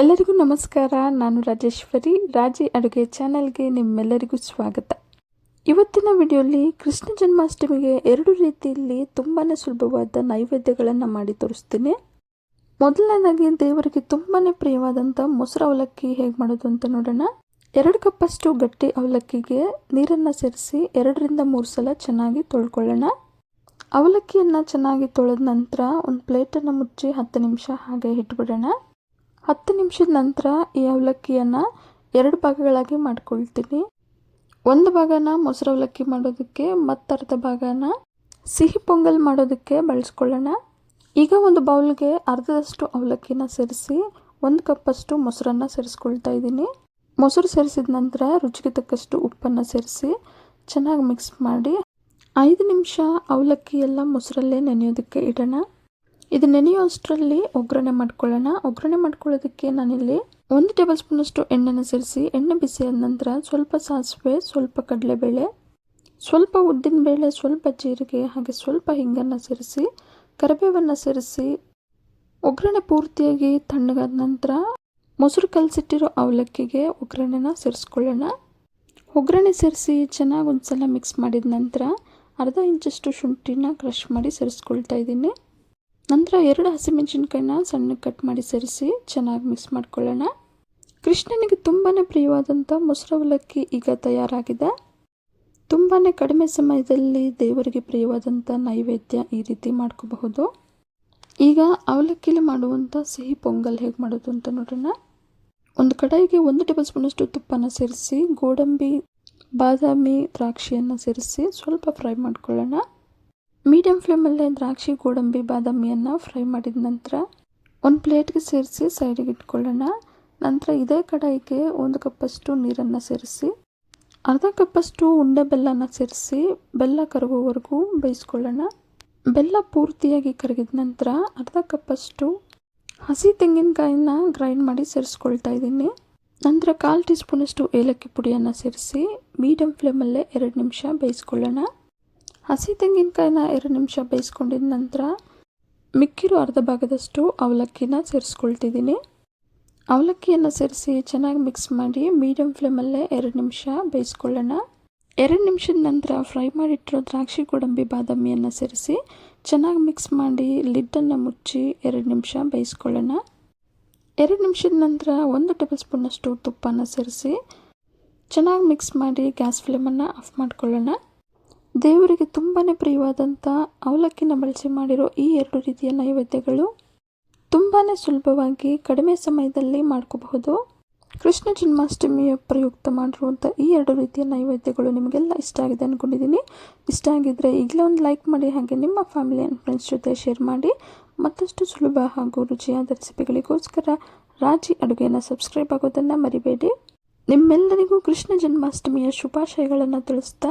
ಎಲ್ಲರಿಗೂ ನಮಸ್ಕಾರ, ನಾನು ರಾಜೇಶ್ವರಿ. ರಾಜಿ ಅಡುಗೆ ಚಾನೆಲ್ಗೆ ನಿಮ್ಮೆಲ್ಲರಿಗೂ ಸ್ವಾಗತ. ಇವತ್ತಿನ ವಿಡಿಯೋಲಿ ಕೃಷ್ಣ ಜನ್ಮಾಷ್ಟಮಿಗೆ ಎರಡು ರೀತಿಯಲ್ಲಿ ತುಂಬಾ ಸುಲಭವಾದ ನೈವೇದ್ಯಗಳನ್ನು ಮಾಡಿ ತೋರಿಸ್ತೀನಿ. ಮೊದಲನೇದಾಗಿ ದೇವರಿಗೆ ತುಂಬಾ ಪ್ರಿಯವಾದಂಥ ಮೊಸರು ಅವಲಕ್ಕಿ ಹೇಗೆ ಮಾಡೋದು ಅಂತ ನೋಡೋಣ. ಎರಡು ಕಪ್ಪಷ್ಟು ಗಟ್ಟಿ ಅವಲಕ್ಕಿಗೆ ನೀರನ್ನು ಸೇರಿಸಿ ಎರಡರಿಂದ ಮೂರು ಸಲ ಚೆನ್ನಾಗಿ ತೊಳ್ಕೊಳ್ಳೋಣ. ಅವಲಕ್ಕಿಯನ್ನು ಚೆನ್ನಾಗಿ ತೊಳೆದ ನಂತರ ಒಂದು ಪ್ಲೇಟನ್ನು ಮುಚ್ಚಿ ಹತ್ತು ನಿಮಿಷ ಹಾಗೆ ಇಟ್ಬಿಡೋಣ. ಹತ್ತು ನಿಮಿಷದ ನಂತರ ಈ ಅವಲಕ್ಕಿಯನ್ನು ಎರಡು ಭಾಗಗಳಾಗಿ ಮಾಡ್ಕೊಳ್ತೀನಿ. ಒಂದು ಭಾಗನ ಮೊಸರು ಅವಲಕ್ಕಿ ಮಾಡೋದಕ್ಕೆ ಮತ್ತರ್ಧ ಭಾಗನ ಸಿಹಿ ಪೊಂಗಲ್ ಮಾಡೋದಕ್ಕೆ ಬಳಸ್ಕೊಳ್ಳೋಣ. ಈಗ ಒಂದು ಬೌಲ್ಗೆ ಅರ್ಧದಷ್ಟು ಅವಲಕ್ಕಿನ ಸೇರಿಸಿ ಒಂದು ಕಪ್ಪಷ್ಟು ಮೊಸರನ್ನು ಸೇರಿಸ್ಕೊಳ್ತಾ ಇದ್ದೀನಿ. ಮೊಸರು ಸೇರಿಸಿದ ನಂತರ ರುಚಿಗೆ ತಕ್ಕಷ್ಟು ಉಪ್ಪನ್ನು ಸೇರಿಸಿ ಚೆನ್ನಾಗಿ ಮಿಕ್ಸ್ ಮಾಡಿ ಐದು ನಿಮಿಷ ಅವಲಕ್ಕಿ ಎಲ್ಲ ಮೊಸರಲ್ಲೇ ನೆನೆಯೋದಕ್ಕೆ ಇಡೋಣ. ಇದು ನೆನೆಯೋ ಅಷ್ಟರಲ್ಲಿ ಒಗ್ಗರಣೆ ಮಾಡ್ಕೊಳ್ಳೋಣ. ಒಗ್ಗರಣೆ ಮಾಡ್ಕೊಳ್ಳೋದಕ್ಕೆ ನಾನಿಲ್ಲಿ ಒಂದು ಟೇಬಲ್ ಸ್ಪೂನಷ್ಟು ಎಣ್ಣೆನ ಸೇರಿಸಿ, ಎಣ್ಣೆ ಬಿಸಿಯಾದ ನಂತರ ಸ್ವಲ್ಪ ಸಾಸಿವೆ, ಸ್ವಲ್ಪ ಕಡಲೆಬೇಳೆ, ಸ್ವಲ್ಪ ಉದ್ದಿನ ಬೇಳೆ, ಸ್ವಲ್ಪ ಜೀರಿಗೆ, ಹಾಗೆ ಸ್ವಲ್ಪ ಹಿಂಗನ್ನು ಸೇರಿಸಿ, ಕರಿಬೇವನ್ನು ಸೇರಿಸಿ, ಒಗ್ಗರಣೆ ಪೂರ್ತಿಯಾಗಿ ತಣ್ಣಗಾದ ನಂತರ ಮೊಸರು ಕಲಸಿಟ್ಟಿರೋ ಅವಲಕ್ಕಿಗೆ ಒಗ್ಗರಣೆನ ಸೇರಿಸ್ಕೊಳ್ಳೋಣ. ಒಗ್ಗರಣೆ ಸೇರಿಸಿ ಚೆನ್ನಾಗಿ ಒಂದು ಸಲ ಮಿಕ್ಸ್ ಮಾಡಿದ ನಂತರ ಅರ್ಧ ಇಂಚಷ್ಟು ಶುಂಠಿನ ಕ್ರಷ್ ಮಾಡಿ ಸೇರಿಸ್ಕೊಳ್ತಾ ಇದ್ದೀನಿ. ನಂತರ ಎರಡು ಹಸಿಮೆಣಸಿನ್ಕಾಯಿನ ಸಣ್ಣಗೆ ಕಟ್ ಮಾಡಿ ಸೇರಿಸಿ ಚೆನ್ನಾಗಿ ಮಿಕ್ಸ್ ಮಾಡ್ಕೊಳ್ಳೋಣ. ಕೃಷ್ಣನಿಗೆ ತುಂಬಾ ಪ್ರಿಯವಾದಂಥ ಮೊಸರು ಅವಲಕ್ಕಿ ಈಗ ತಯಾರಾಗಿದೆ. ತುಂಬಾ ಕಡಿಮೆ ಸಮಯದಲ್ಲಿ ದೇವರಿಗೆ ಪ್ರಿಯವಾದಂಥ ನೈವೇದ್ಯ ಈ ರೀತಿ ಮಾಡ್ಕೋಬಹುದು. ಈಗ ಅವಲಕ್ಕಿಲಿ ಮಾಡುವಂಥ ಸಿಹಿ ಪೊಂಗಲ್ ಹೇಗೆ ಮಾಡೋದು ಅಂತ ನೋಡೋಣ. ಒಂದು ಕಡಾಯಿಗೆ ಒಂದು ಟೇಬಲ್ ಸ್ಪೂನಷ್ಟು ತುಪ್ಪನ ಸೇರಿಸಿ, ಗೋಡಂಬಿ, ಬಾದಾಮಿ, ದ್ರಾಕ್ಷಿಯನ್ನು ಸೇರಿಸಿ ಸ್ವಲ್ಪ ಫ್ರೈ ಮಾಡ್ಕೊಳ್ಳೋಣ. ಮೀಡಿಯಂ ಫ್ಲೇಮಲ್ಲೇ ದ್ರಾಕ್ಷಿ, ಗೋಡಂಬಿ, ಬಾದಾಮಿಯನ್ನು ಫ್ರೈ ಮಾಡಿದ ನಂತರ ಒಂದು ಪ್ಲೇಟ್ಗೆ ಸೇರಿಸಿ ಸೈಡಿಗೆ ಇಟ್ಕೊಳ್ಳೋಣ. ನಂತರ ಇದೇ ಕಡಾಯಿಗೆ ಒಂದು ಕಪ್ಪಷ್ಟು ನೀರನ್ನು ಸೇರಿಸಿ, ಅರ್ಧ ಕಪ್ಪಷ್ಟು ಉಂಡೆ ಬೆಲ್ಲನ ಸೇರಿಸಿ ಬೆಲ್ಲ ಕರಗುವವರೆಗೂ ಬೇಯಿಸ್ಕೊಳ್ಳೋಣ. ಬೆಲ್ಲ ಪೂರ್ತಿಯಾಗಿ ಕರಗಿದ ನಂತರ ಅರ್ಧ ಕಪ್ಪಷ್ಟು ಹಸಿ ತೆಂಗಿನಕಾಯಿನ ಗ್ರೈಂಡ್ ಮಾಡಿ ಸೇರಿಸ್ಕೊಳ್ತಾ ಇದ್ದೀನಿ. ನಂತರ ಕಾಲು ಟೀ ಸ್ಪೂನಷ್ಟು ಏಲಕ್ಕಿ ಪುಡಿಯನ್ನು ಸೇರಿಸಿ ಮೀಡಿಯಂ ಫ್ಲೇಮಲ್ಲೇ ಎರಡು ನಿಮಿಷ ಬೇಯಿಸ್ಕೊಳ್ಳೋಣ. ಹಸಿ ತೆಂಗಿನಕಾಯಿನ ಎರಡು ನಿಮಿಷ ಬೇಯಿಸ್ಕೊಂಡಿದ ನಂತರ ಮಿಕ್ಕಿರೋ ಅರ್ಧ ಭಾಗದಷ್ಟು ಅವಲಕ್ಕಿನ ಸೇರಿಸ್ಕೊಳ್ತಿದ್ದೀನಿ. ಅವಲಕ್ಕಿಯನ್ನು ಸೇರಿಸಿ ಚೆನ್ನಾಗಿ ಮಿಕ್ಸ್ ಮಾಡಿ ಮೀಡಿಯಂ ಫ್ಲೇಮಲ್ಲೇ ಎರಡು ನಿಮಿಷ ಬೇಯಿಸ್ಕೊಳ್ಳೋಣ. ಎರಡು ನಿಮಿಷದ ನಂತರ ಫ್ರೈ ಮಾಡಿಟ್ಟಿರೋ ದ್ರಾಕ್ಷಿ ಗೋಡಂಬಿ ಬಾದಾಮಿಯನ್ನು ಸೇರಿಸಿ ಚೆನ್ನಾಗಿ ಮಿಕ್ಸ್ ಮಾಡಿ ಲಿಡ್ಡನ್ನು ಮುಚ್ಚಿ ಎರಡು ನಿಮಿಷ ಬೇಯಿಸ್ಕೊಳ್ಳೋಣ. ಎರಡು ನಿಮಿಷದ ನಂತರ ಒಂದು ಟೇಬಲ್ ಸ್ಪೂನಷ್ಟು ತುಪ್ಪನ ಸೇರಿಸಿ ಚೆನ್ನಾಗಿ ಮಿಕ್ಸ್ ಮಾಡಿ ಗ್ಯಾಸ್ ಫ್ಲೇಮನ್ನು ಆಫ್ ಮಾಡ್ಕೊಳ್ಳೋಣ. ದೇವರಿಗೆ ತುಂಬಾ ಪ್ರಿಯವಾದಂಥ ಅವಲಕ್ಕಿನ ಬಳಸಿ ಮಾಡಿರೋ ಈ ಎರಡು ರೀತಿಯ ನೈವೇದ್ಯಗಳು ತುಂಬಾ ಸುಲಭವಾಗಿ ಕಡಿಮೆ ಸಮಯದಲ್ಲಿ ಮಾಡ್ಕೋಬಹುದು. ಕೃಷ್ಣ ಜನ್ಮಾಷ್ಟಮಿಯ ಪ್ರಯುಕ್ತ ಮಾಡಿರುವಂಥ ಈ ಎರಡು ರೀತಿಯ ನೈವೇದ್ಯಗಳು ನಿಮಗೆಲ್ಲ ಇಷ್ಟ ಆಗಿದೆ ಅಂದ್ಕೊಂಡಿದ್ದೀನಿ ಇಷ್ಟ ಆಗಿದ್ದರೆ ಈಗಲೇ ಒಂದು ಲೈಕ್ ಮಾಡಿ, ಹಾಗೆ ನಿಮ್ಮ ಫ್ಯಾಮಿಲಿ ಆ್ಯಂಡ್ ಫ್ರೆಂಡ್ಸ್ ಜೊತೆ ಶೇರ್ ಮಾಡಿ. ಮತ್ತಷ್ಟು ಸುಲಭ ಹಾಗೂ ರುಚಿಯಾದ ರೆಸಿಪಿಗಳಿಗೋಸ್ಕರ ರಾಜಿ ಅಡುಗೆಯನ್ನು ಸಬ್ಸ್ಕ್ರೈಬ್ ಆಗೋದನ್ನು ಮರಿಬೇಡಿ. ನಿಮ್ಮೆಲ್ಲರಿಗೂ ಕೃಷ್ಣ ಜನ್ಮಾಷ್ಟಮಿಯ ಶುಭಾಶಯಗಳನ್ನು ತಿಳಿಸ್ತಾ